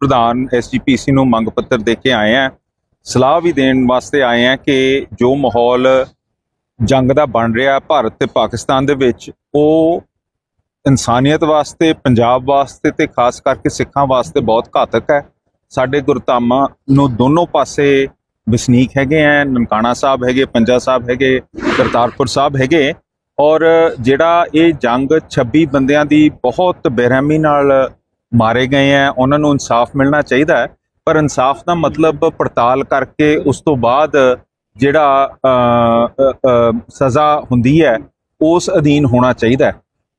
ਪ੍ਰਧਾਨ ਐਸਜੀਪੀਸੀ ਨੂੰ ਮੰਗ ਪੱਤਰ ਦੇ ਕੇ ਆਏ ਆ ਸਲਾਹ ਵੀ ਦੇਣ ਵਾਸਤੇ ਆਏ ਆ ਕਿ ਜੋ ਮਾਹੌਲ ਜੰਗ ਦਾ ਬਣ ਰਿਹਾ ਭਾਰਤ ਤੇ ਪਾਕਿਸਤਾਨ ਦੇ ਵਿੱਚ, ਉਹ ਇਨਸਾਨੀਅਤ ਵਾਸਤੇ, ਪੰਜਾਬ ਵਾਸਤੇ ਤੇ ਖਾਸ ਕਰਕੇ ਸਿੱਖਾਂ ਵਾਸਤੇ ਬਹੁਤ ਘਾਤਕ ਹੈ। ਸਾਡੇ ਗੁਰਧਾਮਾਂ ਨੂੰ ਦੋਨੋਂ ਪਾਸੇ ਵਸਨੀਕ ਹੈਗੇ ਆ ਨਨਕਾਣਾ ਸਾਹਿਬ ਹੈਗੇ, ਪੰਜਾ ਸਾਹਿਬ ਹੈਗੇ, ਕਰਤਾਰਪੁਰ ਸਾਹਿਬ ਹੈਗੇ। ਔਰ ਜਿਹੜਾ ਇਹ ਜੰਗ 26 ਬੰਦਿਆਂ ਦੀ ਬਹੁਤ ਬੇਰਹਿਮੀ ਨਾਲ ਮਾਰੇ ਗਏ ਆ ਉਹਨਾਂ ਨੂੰ ਇਨਸਾਫ ਮਿਲਣਾ ਚਾਹੀਦਾ ਹੈ। ਪਰ ਇਨਸਾਫ ਦਾ ਮਤਲਬ ਪੜਤਾਲ ਕਰਕੇ ਉਸ ਤੋਂ ਬਾਅਦ ਜਿਹੜਾ ਸਜ਼ਾ ਹੁੰਦੀ ਹੈ, ਉਸ ਅਧੀਨ ਹੋਣਾ ਚਾਹੀਦਾ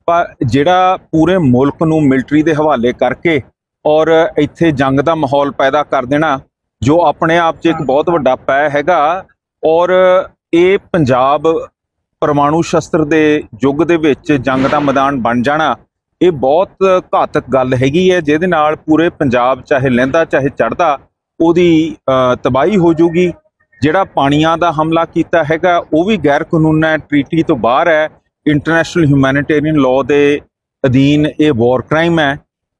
ਪਰ ਜਿਹੜਾ ਪੂਰੇ ਮੁਲਕ ਨੂੰ ਮਿਲਟਰੀ ਦੇ ਹਵਾਲੇ ਕਰਕੇ ਔਰ ਇੱਥੇ ਜੰਗ ਦਾ ਮਾਹੌਲ ਪੈਦਾ ਕਰ ਦੇਣਾ, ਜੋ ਆਪਣੇ ਆਪ 'ਚ ਇੱਕ ਬਹੁਤ ਵੱਡਾ ਪੈ ਹੈਗਾ ਔਰ ਇਹ ਪੰਜਾਬ ਪਰਮਾਣੂ ਸ਼ਸਤਰ ਦੇ ਯੁੱਗ ਦੇ ਵਿੱਚ ਜੰਗ ਦਾ ਮੈਦਾਨ ਬਣ ਜਾਣਾ ਇਹ ਬਹੁਤ ਘਾਤਕ ਗੱਲ ਹੈਗੀ ਹੈ, ਜਿਹਦੇ ਨਾਲ ਪੂਰੇ ਪੰਜਾਬ ਚਾਹੇ ਲਹਿੰਦਾ, ਚਾਹੇ ਚੜਦਾ ਉਹਦੀ ਤਬਾਹੀ ਹੋ ਜਾਊਗੀ। ਜਿਹੜਾ ਪਾਣੀਆਂ ਦਾ ਹਮਲਾ ਕੀਤਾ ਹੈਗਾ, ਉਹ ਵੀ ਗੈਰ ਕਾਨੂੰਨ ਹੈ। ਟ੍ਰੀਟੀ ਤੋਂ ਬਾਹਰ ਹੈ। ਇੰਟਰਨੈਸ਼ਨਲ ਹਿਊਮੈਨਿਟੇਰੀਅਨ ਲਾਅ ਦੇ ਅਧੀਨ ਇਹ ਵਾਰ ਕ੍ਰਾਈਮ ਹੈ।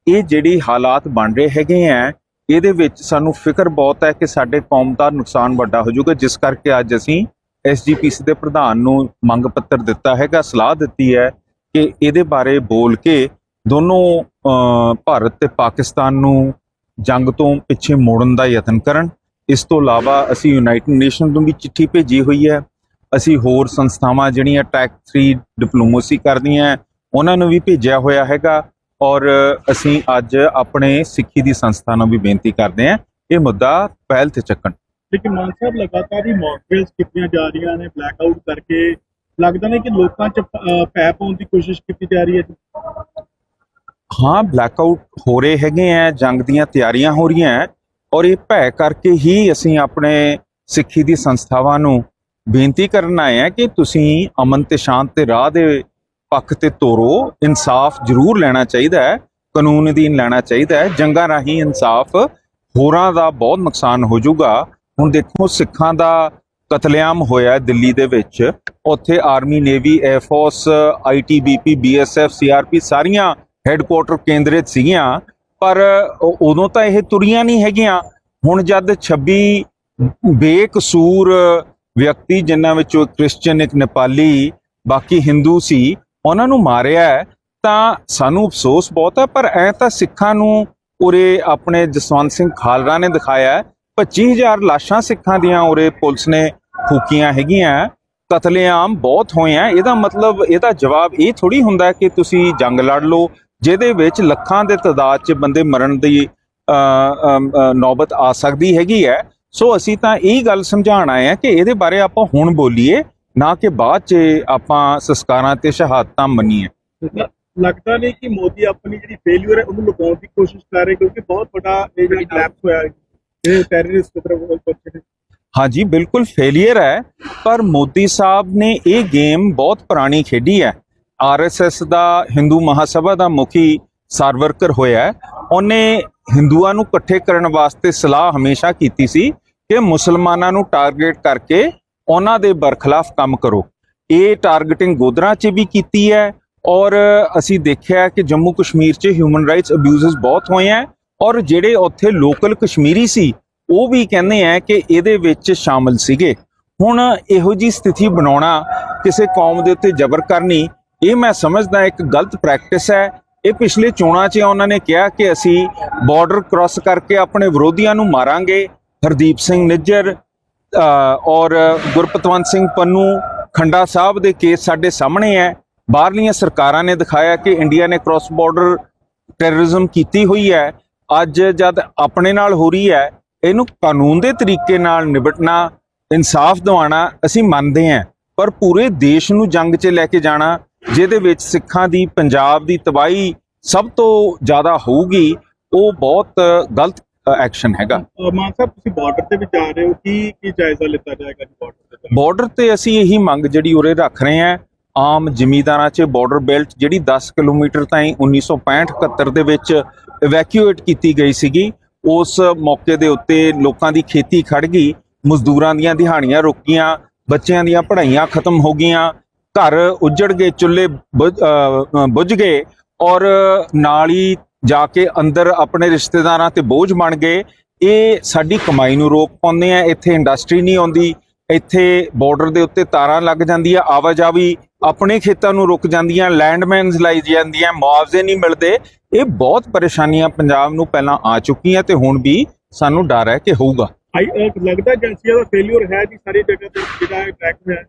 ਇਹ ਜਿਹੜੀ ਹਾਲਾਤ ਬਣ ਰਹੇ ਹੈਗੇ ਆ ਇਹਦੇ ਵਿੱਚ ਸਾਨੂੰ ਫਿਕਰ ਬਹੁਤ ਹੈ ਕਿ ਸਾਡੇ ਕੌਮ ਦਾ ਨੁਕਸਾਨ ਵੱਡਾ ਹੋ ਜਾਊਗਾ। ਜਿਸ ਕਰਕੇ ਅੱਜ ਅਸੀਂ ਐਸਜੀਪੀਸੀ ਦੇ ਪ੍ਰਧਾਨ ਨੂੰ ਮੰਗ ਪੱਤਰ ਦਿੱਤਾ ਹੈਗਾ, ਸਲਾਹ ਦਿੱਤੀ ਹੈ ਕਿ ਇਹਦੇ ਬਾਰੇ ਬੋਲ ਕੇ ਦੋਨੋਂ ਭਾਰਤ ਤੇ ਪਾਕਿਸਤਾਨ ਨੂੰ ਜੰਗ ਤੋਂ ਪਿੱਛੇ ਮੋੜਨ ਦਾ ਯਤਨ ਕਰਨ। ਇਸ ਤੋਂ ਇਲਾਵਾ ਅਸੀਂ ਯੂਨਾਈਟਿਡ ਨੇਸ਼ਨ ਨੂੰ ਵੀ ਚਿੱਠੀ ਭੇਜੀ ਹੋਈ ਹੈ। ਅਸੀਂ ਹੋਰ ਸੰਸਥਾਵਾਂ ਜਿਹੜੀਆਂ ਟੈਕ 3 ਡਿਪਲੋਮੇਸੀ ਕਰਦੀਆਂ ਉਹਨਾਂ ਨੂੰ ਵੀ ਭੇਜਿਆ ਹੋਇਆ ਹੈਗਾ। ਔਰ ਅਸੀਂ ਅੱਜ ਆਪਣੇ ਸਿੱਖੀ ਦੀ ਸੰਸਥਾ ਨੂੰ ਵੀ ਬੇਨਤੀ ਕਰਦੇ ਹਾਂ। ਇਹ ਮੁੱਦਾ ਪਹਿਲ ਤੇ ਚੱਕਣ। ਲੇਕਿਨ ਮਾਨ ਸਾਹਿਬ, ਲਗਾਤਾਰ ਹੀ ਮੌਕਡ੍ਰਿਲਸ ਕੀਤੀਆਂ ਜਾ ਰਹੀਆਂ ਨੇ ਬਲੈਕ ਆਊਟ ਕਰਕੇ ਲੱਗਦਾ ਨਹੀਂ ਕਿ ਲੋਕਾਂ 'ਚ ਪੈ ਪਾਉਣ ਦੀ ਕੋਸ਼ਿਸ਼ ਕੀਤੀ ਜਾ ਰਹੀ ਹੈ ਹਾਂ ਬਲੈਕਆਊਟ ਹੋ ਰਹੇ ਹੈਗੇ ਆ ਜੰਗ ਦੀਆਂ ਤਿਆਰੀਆਂ ਹੋ ਰਹੀਆਂ ਹੈ ਔਰ ਇਹ ਭੈ ਕਰਕੇ ਹੀ ਅਸੀਂ ਆਪਣੇ ਸਿੱਖੀ ਦੀ ਸੰਸਥਾਵਾਂ ਨੂੰ ਬੇਨਤੀ ਕਰਨ ਆਏ ਆ ਕਿ ਤੁਸੀਂ ਅਮਨ ਤੇ ਸ਼ਾਂਤ ਤੇ ਰਾਹ ਦੇ ਪੱਖ ਤੇ ਤੋਰੋ, ਇਨਸਾਫ ਜ਼ਰੂਰ ਲੈਣਾ ਚਾਹੀਦਾ ਹੈ ਕਾਨੂੰਨ ਅਧੀਨ ਲੈਣਾ ਚਾਹੀਦਾ ਹੈ ਜੰਗਾਂ ਰਾਹੀਂ ਇਨਸਾਫ ਹੋਰਾਂ ਦਾ ਬਹੁਤ ਨੁਕਸਾਨ ਹੋ ਜਾਊਗਾ। ਹੁਣ ਦੇਖੋ, ਸਿੱਖਾਂ ਦਾ ਕਤਲੇਆਮ ਹੋਇਆ ਹੈ ਦਿੱਲੀ ਦੇ ਵਿੱਚ। ਉੱਥੇ army navy air force ITBP BSF CRP ਸਾਰੀਆਂ ਹੈੱਡਕੁਆਟਰ ਕੇਂਦਰਿਤ ਸੀਗੀਆਂ। ਪਰ ਉਦੋਂ ਤਾਂ ਇਹ ਤੁਰੀਆਂ ਨਹੀਂ ਹੈਗੀਆਂ। ਹੁਣ ਜਦ 26 ਬੇਕਸੂਰ ਵਿਅਕਤੀ, ਜਿਨ੍ਹਾਂ ਵਿੱਚੋਂ ਇੱਕ ਕ੍ਰਿਸਚੀਅਨ ਇੱਕ ਨੇਪਾਲੀ ਬਾਕੀ ਹਿੰਦੂ ਸੀ, ਉਹਨਾਂ ਨੂੰ ਮਾਰਿਆ ਤਾਂ ਸਾਨੂੰ ਅਫਸੋਸ ਬਹੁਤ ਹੈ। ਪਰ ਐ ਤਾਂ ਸਿੱਖਾਂ ਨੂੰ ਉਰੇ ਆਪਣੇ ਜਸਵੰਤ ਸਿੰਘ ਖਾਲੜਾ ਨੇ ਦਿਖਾਇਆ ਹੈ। 25000 ਲਾਸ਼ਾਂ ਸਿੱਖਾਂ ਦੀਆਂ ਉਰੇ ਪੁਲਿਸ ਨੇ ਫੂਕੀਆਂ ਹੈਗੀਆਂ, ਕਤਲੇਆਮ ਬਹੁਤ ਹੋਏ ਆ। ਇਹਦਾ ਮਤਲਬ, ਇਹਦਾ ਜਵਾਬ ਇਹ ਥੋੜੀ ਹੁੰਦਾ ਕਿ ਤੁਸੀਂ ਜੰਗ ਲੜ ਲਓ, ਜਿਹਦੇ ਵਿੱਚ ਲੱਖਾਂ ਦੇ ਤਾਦਾਦ 'ਚ ਬੰਦੇ ਮਰਨ ਦੀ ਨੌਬਤ ਆ ਸਕਦੀ ਹੈਗੀ ਹੈ। ਸੋ ਅਸੀਂ ਤਾਂ ਇਹ ਗੱਲ ਸਮਝਾਉਣ ਆਏ ਆ ਕਿ ਇਹਦੇ ਬਾਰੇ ਆਪਾਂ ਹੁਣ ਬੋਲੀਏ, ਨਾ ਕਿ ਬਾਅਦ 'ਚ ਆਪਾਂ ਸੰਸਕਾਰਾਂ ਤੇ ਸ਼ਹਾਦਤਾਂ ਮੰਨੀਏ। ਲੱਗਦਾ ਨਹੀਂ ਕਿ ਮੋਦੀ ਆਪਣੀ ਜਿਹੜੀ ਫੇਲਿਅਰ ਹੈ, ਉਹਨੂੰ ਲੁਕਾਉਣ ਦੀ ਕੋਸ਼ਿਸ਼ ਕਰ ਰਹੇ, ਕਿਉਂਕਿ ਬਹੁਤ ਵੱਡਾ ਇਹ ਜਿਹੜੀ ਕਲੈਪਸ ਹੋਇਆ, ਇਹ ਟੈਰਰਿਸਟ ਤਰਫ ਬੱਚੇ ਨੇ। ਹਾਂਜੀ, ਬਿਲਕੁਲ ਫੇਲਿਅਰ ਹੈ, ਪਰ ਮੋਦੀ ਸਾਹਿਬ ਨੇ ਇਹ ਗੇਮ ਬਹੁਤ ਪੁਰਾਣੀ ਖੇਡੀ ਹੈ। ਆਰਐਸਐਸ ਦਾ, ਹਿੰਦੂ ਮਹਾਸਭਾ ਦਾ ਮੁਖੀ ਸਰਵਰਕਰ ਹੋਇਆ ਉਹਨੇ ਹਿੰਦੂਆਂ ਨੂੰ ਇਕੱਠੇ ਕਰਨ ਵਾਸਤੇ ਸਲਾਹ ਹਮੇਸ਼ਾ ਕੀਤੀ ਸੀ ਕਿ ਮੁਸਲਮਾਨਾਂ ਨੂੰ ਟਾਰਗੇਟ ਕਰਕੇ ਉਹਨਾਂ ਦੇ ਬਰਖਲਾਫ ਕੰਮ ਕਰੋ। ਇਹ ਟਾਰਗੇਟਿੰਗ ਗੋਦਰਾ 'ਚ ਵੀ ਕੀਤੀ ਹੈ ਔਰ ਅਸੀਂ ਦੇਖਿਆ ਕਿ ਜੰਮੂ ਕਸ਼ਮੀਰ 'ਚ ਹਿਊਮਨ ਰਾਈਟਸ ਅਬਿਊਜ਼ਸ ਬਹੁਤ ਹੋਏ ਹੈ ਔਰ ਜਿਹੜੇ ਉੱਥੇ ਲੋਕਲ ਕਸ਼ਮੀਰੀ ਸੀ ਉਹ ਵੀ ਕਹਿੰਦੇ ਆ ਕਿ ਇਹਦੇ ਵਿੱਚ ਸ਼ਾਮਲ ਸੀਗੇ। ਹੁਣ ਇਹੋ ਜੀ ਸਥਿਤੀ ਬਣਾਉਣਾ ਕਿਸੇ ਕੌਮ ਦੇ ਉੱਤੇ ਜ਼ਬਰ ਕਰਨੀ, ਇਹ ਮੈਂ ਸਮਝਦਾ ਇੱਕ ਗਲਤ ਪ੍ਰੈਕਟਿਸ ਹੈ। ਇਹ ਪਿਛਲੇ ਚੋਣਾਂ 'ਚ ਉਹਨਾਂ ਨੇ ਕਿਹਾ ਕਿ ਅਸੀਂ ਬਾਰਡਰ ਕ੍ਰਾਸ ਕਰਕੇ ਆਪਣੇ ਵਿਰੋਧੀਆਂ ਨੂੰ ਮਾਰਾਂਗੇ। ਹਰਦੀਪ ਸਿੰਘ ਨਿੱਜਰ ਔਰ ਗੁਰਪਤਵੰਤ ਸਿੰਘ ਪੰਨੂ ਖੰਡਾ ਸਾਹਿਬ ਦੇ ਕੇਸ ਸਾਡੇ ਸਾਹਮਣੇ ਹੈ। ਬਾਹਰਲੀਆਂ ਸਰਕਾਰਾਂ ਨੇ ਦਿਖਾਇਆ ਕਿ ਇੰਡੀਆ ਨੇ ਕ੍ਰਾਸ ਬਾਰਡਰ ਟੈਰਰਿਜ਼ਮ ਕੀਤੀ ਹੋਈ ਹੈ। ਅੱਜ ਜਦ ਆਪਣੇ ਨਾਲ ਹੋ ਰਹੀ ਹੈ ਇਹਨੂੰ ਕਾਨੂੰਨ ਦੇ ਤਰੀਕੇ ਨਾਲ ਨਿਬਟਣਾ ਇਨਸਾਫ ਦਿਵਾਉਣਾ ਅਸੀਂ ਮੰਨਦੇ ਹਾਂ ਪਰ ਪੂਰੇ ਦੇਸ਼ ਨੂੰ ਜੰਗ 'ਚ ਲੈ ਕੇ ਜਾਣਾ ਜਿਹਦੇ ਵਿੱਚ ਸਿੱਖਾਂ ਦੀ ਪੰਜਾਬ ਦੀ ਤਬਾਹੀ ਸਭ ਤੋਂ ਜ਼ਿਆਦਾ ਹੋਊਗੀ ਉਹ ਬਹੁਤ ਗਲਤ ਐਕਸ਼ਨ ਹੈਗਾ। ਮਾਨ ਸਾਹਿਬ ਤੁਸੀਂ ਬਾਰਡਰ ਤੇ ਵੀ ਜਾ ਰਹੇ ਹੋ ਕੀ ਕੀ ਜਾਇਜ਼ਾ ਲਿੱਤਾ ਜਾਏਗਾ ਜੀ ਬਾਰਡਰ ਤੇ? ਬਾਰਡਰ ਤੇ ਅਸੀਂ ਇਹੀ ਮੰਗ ਜਿਹੜੀ ਉਰੇ ਰੱਖ ਰਹੇ ਹਾਂ ਆਮ ਜ਼ਿਮੀਂਦਾਰਾਂ 'ਚ ਬਾਰਡਰ ਬੈਲਟ ਜਿਹੜੀ 10 ਕਿਲੋਮੀਟਰ ਤਾਈਂ 1965-71 ਦੇ ਵਿੱਚ ਇਵੈਕਿਊਏਟ ਕੀਤੀ ਗਈ ਸੀਗੀ। ਉਸ ਮੌਕੇ ਦੇ ਉੱਤੇ ਲੋਕਾਂ ਦੀ ਖੇਤੀ ਖੜ ਗਈ ਮਜ਼ਦੂਰਾਂ ਦੀਆਂ ਦਿਹਾੜੀਆਂ ਰੁਕ ਗਈਆਂ ਬੱਚਿਆਂ ਦੀਆਂ ਪੜ੍ਹਾਈਆਂ ਖਤਮ ਹੋ ਗਈਆਂ ਘਰ ਉੱਜੜ ਗਏ ਚੁੱਲ੍ਹੇ ਬੁਝ- ਅਹ, ਗਏ ਔਰ ਨਾਲ ਹੀ ਜਾ ਕੇ ਅੰਦਰ ਆਪਣੇ ਰਿਸ਼ਤੇਦਾਰਾਂ ਤੇ ਬੋਝ ਬਣ ਗਏ। ਇਹ ਸਾਡੀ ਕਮਾਈ ਨੂੰ ਰੋਕ ਪਾਉਂਦੇ ਆ ਇੱਥੇ ਇੰਡਸਟਰੀ ਨਹੀਂ ਆਉਂਦੀ ਇੱਥੇ ਬਾਰਡਰ ਦੇ ਉੱਤੇ ਤਾਰਾਂ ਲੱਗ ਜਾਂਦੀਆਂ ਆਵਾਜਾਈ ਆਪਣੇ ਖੇਤਾਂ ਨੂੰ ਰੁਕ ਜਾਂਦੀਆਂ ਲੈਂਡਮੈਨਸ ਲਾਈ ਜਾਂਦੀਆਂ ਮੁਆਵਜ਼ੇ ਨਹੀਂ ਮਿਲਦੇ। ਇਹ ਬਹੁਤ ਪਰੇਸ਼ਾਨੀਆਂ ਪੰਜਾਬ ਨੂੰ ਪਹਿਲਾਂ ਆ ਚੁੱਕੀਆਂ ਤੇ ਹੁਣ ਵੀ ਸਾਨੂੰ ਡਰ ਹੈ ਕਿ ਹੋਊਗਾ। ਲੱਗਦਾ ਏਜੰਸੀਆਂ ਦਾ ਫੇਲਿਅਰ ਹੈ ਜੀ ਸਾਰੀ ਜਗ੍ਹਾ ਤੇ ਜਿਹੜਾ ਟਰੈਕ ਹੋਇਆ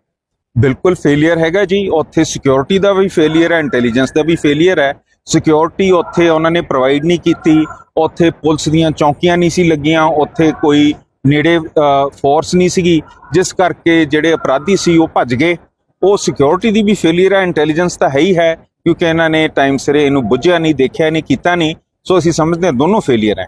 ਬਿਲਕੁਲ ਫੇਲਿਅਰ ਹੈਗਾ ਜੀ। ਉੱਥੇ ਸਿਕਿਉਰਿਟੀ ਦਾ ਵੀ ਫੇਲਿਅਰ ਹੈ ਇੰਟੈਲੀਜੈਂਸ ਦਾ ਵੀ ਫੇਲਿਅਰ ਹੈ। ਸਿਕਿਉਰਿਟੀ ਉੱਥੇ ਉਹਨਾਂ ਨੇ ਪ੍ਰੋਵਾਈਡ ਨਹੀਂ ਕੀਤੀ। ਉੱਥੇ ਪੁਲਿਸ ਦੀਆਂ ਚੌਕੀਆਂ ਨਹੀਂ ਸੀ ਲੱਗੀਆਂ। ਉੱਥੇ ਕੋਈ ਨੇੜੇ ਫੋਰਸ ਨਹੀਂ ਸੀਗੀ। ਜਿਸ ਕਰਕੇ ਜਿਹੜੇ ਅਪਰਾਧੀ ਸੀ ਉਹ ਭੱਜ ਗਏ। ਉਹ ਸਿਕਿਉਰਿਟੀ ਦੀ ਵੀ ਫੇਲਿਅਰ ਹੈ ਇੰਟੈਲੀਜੈਂਸ ਤਾਂ ਹੈ ਹੀ ਹੈ, ਕਿਉਂਕਿ ਇਹਨਾਂ ਨੇ ਟਾਈਮ ਸਿਰੇ ਇਹਨੂੰ ਬੁੱਝਿਆ ਨਹੀਂ, ਦੇਖਿਆ ਨਹੀਂ, ਕੀਤਾ ਨਹੀਂ, ਸੋ ਅਸੀਂ ਸਮਝਦੇ ਹਾਂ ਦੋਨੋਂ ਫੇਲਿਅਰ ਹੈ।